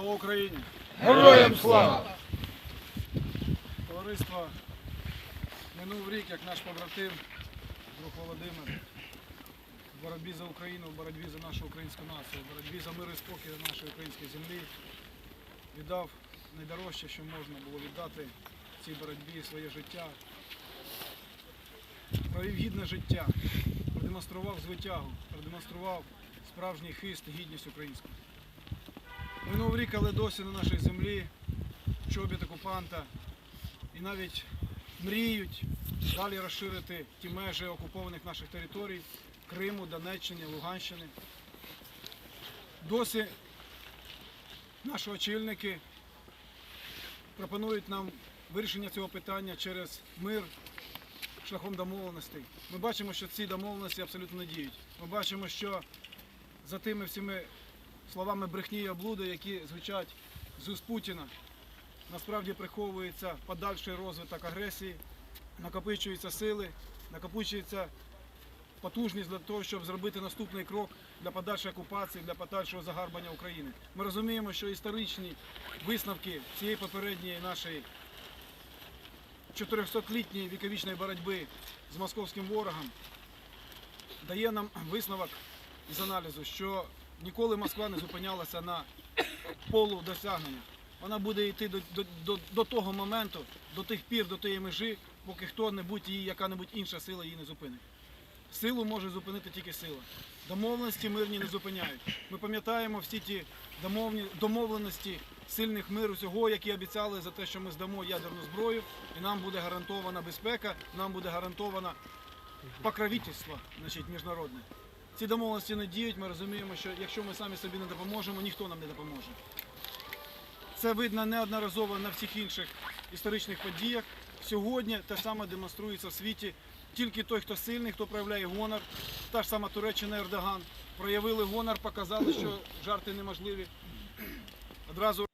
Слава Україні! Героям слава! Товариство минув рік, як наш побратим, друг Володимир, в боротьбі за Україну, в боротьбі за нашу українську націю, в боротьбі за мир і спокій на нашій українській землі віддав найдорожче, що можна було віддати в цій боротьбі своє життя. Провів гідне життя, продемонстрував звитягу, продемонстрував справжній хист і гідність українську. Рік, досі на нашій землі чобіт окупанта і навіть мріють далі розширити ті межі окупованих наших територій Криму, Донеччини, Луганщини. Досі наші очільники пропонують нам вирішення цього питання через мир шляхом домовленостей. Ми бачимо, що ці домовленості абсолютно не діють. Ми бачимо, що за тими всіми словами брехні і облуди, які звучать з уст Путіна, насправді приховується подальший розвиток агресії, накопичуються сили, накопичується потужність для того, щоб зробити наступний крок для подальшої окупації, для подальшого загарбання України. Ми розуміємо, що історичні висновки цієї попередньої нашої 400-літньої віковічної боротьби з московським ворогом дає нам висновок із аналізу, що ніколи Москва не зупинялася на полу досягнення. Вона буде йти до, до, до, до того моменту, до тих пір, до тієї межі, поки хто-небудь її, яка-небудь інша сила її не зупинить. Силу може зупинити тільки сила. Домовленості мирні не зупиняють. Ми пам'ятаємо всі ті домовні, домовленості сильних мир усього, які обіцяли за те, що ми здамо ядерну зброю, і нам буде гарантована безпека, нам буде гарантована покровительство значить, міжнародне. Ці домовленості не діють. Ми розуміємо, що якщо ми самі собі не допоможемо, ніхто нам не допоможе. Це видно неодноразово на всіх інших історичних подіях. Сьогодні те саме демонструється в світі. Тільки той, хто сильний, хто проявляє гонор, та ж сама Туреччина Ердоган, проявили гонор, показали, що жарти неможливі. Одразу